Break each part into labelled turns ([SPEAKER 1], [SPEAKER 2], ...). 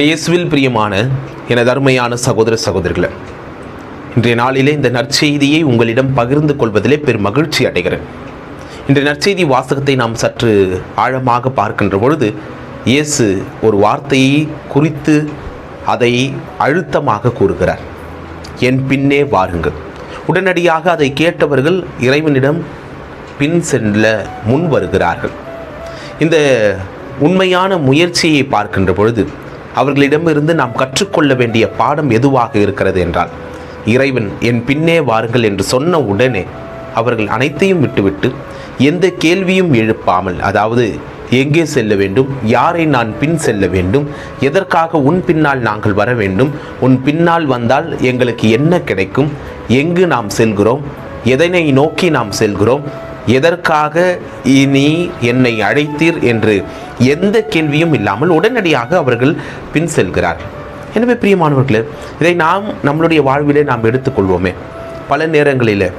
[SPEAKER 1] இயேசுவில் பிரியமான என தருமையான சகோதர சகோதரிகளை இன்றைய நாளிலே இந்த நற்செய்தியை உங்களிடம் பகிர்ந்து கொள்வதிலே பெரும் மகிழ்ச்சி அடைகிறேன். இன்றைய நற்செய்தி வாசகத்தை நாம் சற்று ஆழமாக பார்க்கின்ற பொழுது இயேசு ஒரு வார்த்தையை குறித்து அதை அழுத்தமாக கூறுகிறார். என் பின்னே வாருங்கள். உடனடியாக அதை கேட்டவர்கள் இறைவனிடம் பின் செல்ல முன் வருகிறார்கள். இந்த உண்மையான முயற்சியை பார்க்கின்ற பொழுது அவர்களிடமிருந்து நாம் கற்றுக்கொள்ள வேண்டிய பாடம் எதுவாக இருக்கிறது என்றால் இறைவன் என் பின்னே வாருங்கள் என்று சொன்ன உடனே அவர்கள் அனைத்தையும் விட்டுவிட்டு எந்த கேள்வியும் எழுப்பாமல் அதாவது எங்கே செல்ல வேண்டும்? யாரை நான் பின் செல்ல வேண்டும்? எதற்காக உன் பின்னால் நாங்கள் வர வேண்டும்? உன் பின்னால் வந்தால் எங்களுக்கு என்ன கிடைக்கும்? எங்கு நாம் செல்கிறோம்? எதனை நோக்கி நாம் செல்கிறோம்? எதற்காக இனி என்னை அழைத்தீர்? என்று எந்த கேள்வியும் இல்லாமல் உடனடியாக அவர்கள் பின் செல்கிறார்கள் எனவே பிரியமானவர்களே இதை நாம் நம்மளுடைய வாழ்விலே நாம் எடுத்துக்கொள்வோமே. பல நேரங்களில்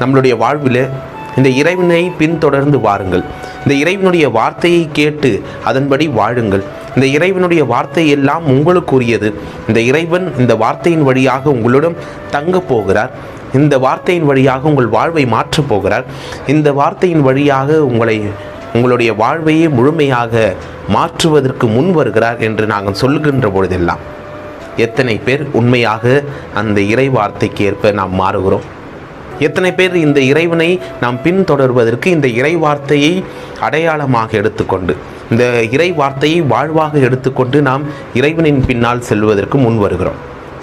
[SPEAKER 1] நம்மளுடைய வாழ்வில் இந்த இறைவனை பின்தொடர்ந்து வாருங்கள். இந்த இறைவனுடைய வார்த்தையை கேட்டு அதன்படி வாழுங்கள். இந்த இறைவனுடைய வார்த்தை எல்லாம் உங்களுக்குரியது. இந்த இறைவன் இந்த வார்த்தையின் வழியாக உங்களிடம் தங்கப் போகிறார். இந்த வார்த்தையின் வழியாக உங்கள் வாழ்வை மாற்றப் போகிறார். இந்த வார்த்தையின் வழியாக உங்களை உங்களுடைய வாழ்வையே முழுமையாக மாற்றுவதற்கு முன் வருகிறார் என்று நாங்கள் சொல்லுகின்ற பொழுதெல்லாம் எத்தனை பேர் உண்மையாக அந்த இறை வார்த்தைக்கு ஏற்ப நாம் மாறுகிறோம்? எத்தனை பேர் இந்த இறைவனை நாம் பின்தொடர்வதற்கு இந்த இறை வார்த்தையை அடையாளமாக எடுத்துக்கொண்டு இந்த இறை வார்த்தையை வாழ்வாக எடுத்துக்கொண்டு நாம் இறைவனின் பின்னால் செல்வதற்கு முன் வருகிறோம்?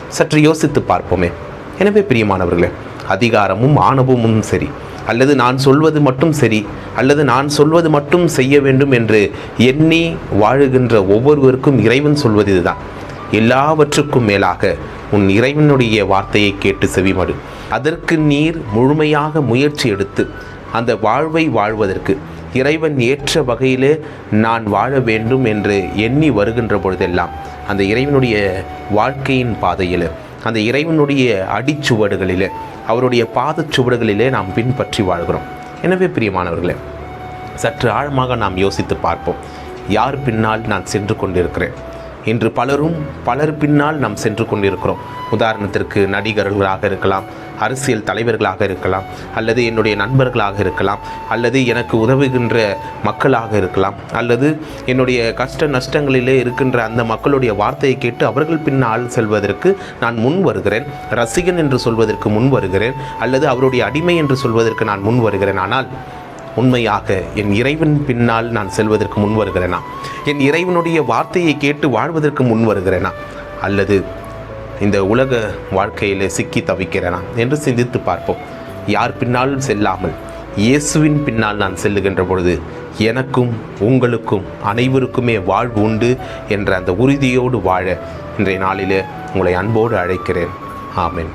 [SPEAKER 1] சற்று யோசித்து பார்ப்போமே. எனவே பிரியமானவர்களே அதிகாரமும் ஆணவமும் சரி. அல்லது நான் சொல்வது மட்டும் சரி அல்லது நான் சொல்வது மட்டும் செய்ய வேண்டும் என்று எண்ணி வாழுகின்ற ஒவ்வொருவருக்கும் இறைவன் சொல்வது இதுதான். எல்லாவற்றுக்கும் மேலாக உன் இறைவனுடைய வார்த்தையை கேட்டு செவிமடு. அதற்கு நீர் முழுமையாக முயற்சி எடுத்து அந்த வாழ்வை வாழ்வதற்கு இறைவன் ஏற்ற வகையிலே நான் வாழ வேண்டும் என்று எண்ணி வருகின்ற பொழுதெல்லாம் அந்த இறைவனுடைய வாழ்க்கையின் பாதையில் அந்த இறைவனுடைய அடிச்சுவடுகளிலே அவருடைய பாதச்சுவடுகளிலே நாம் பின்பற்றி வாழ்கிறோம். எனவே பிரியமானவர்களே சற்று ஆழமாக நாம் யோசித்து பார்ப்போம். யார் பின்னால் நான் சென்று கொண்டிருக்கிறேன்? இன்று பலரும் பலர் பின்னால் நாம் சென்று கொண்டிருக்கிறோம். உதாரணத்திற்கு நடிகர்களாக இருக்கலாம் அரசியல் தலைவர்களாக இருக்கலாம் அல்லது என்னுடைய நண்பர்களாக இருக்கலாம் அல்லது எனக்கு உதவுகின்ற மக்களாக இருக்கலாம் அல்லது என்னுடைய கஷ்ட நஷ்டங்களிலே இருக்கின்ற அந்த மக்களுடைய வார்த்தையை கேட்டு அவர்கள் பின்னால் செல்வதற்கு நான் முன் வருகிறேன். ரசிகன் என்று சொல்வதற்கு முன் வருகிறேன் அல்லது அவருடைய அடிமை என்று சொல்வதற்கு நான் முன் வருகிறேன். ஆனால் உண்மையாக என் இறைவன் பின்னால் நான் செல்வதற்கு முன் வருகிறேனா? என் இறைவனுடைய வார்த்தையை கேட்டு வாழ்வதற்கு முன் வருகிறேனா? அல்லது இந்த உலக வாழ்க்கையில் சிக்கி தவிக்கிறேனா என்று சிந்தித்து பார்ப்போம். யார் பின்னாலும் செல்லாமல் இயேசுவின் பின்னால் நான் செல்லுகின்ற பொழுது எனக்கும் உங்களுக்கும் அனைவருக்குமே வாழ்வு உண்டு என்ற அந்த உறுதியோடு வாழ இன்றைய நாளிலே உங்களை அன்போடு அழைக்கிறேன். ஆமேன்.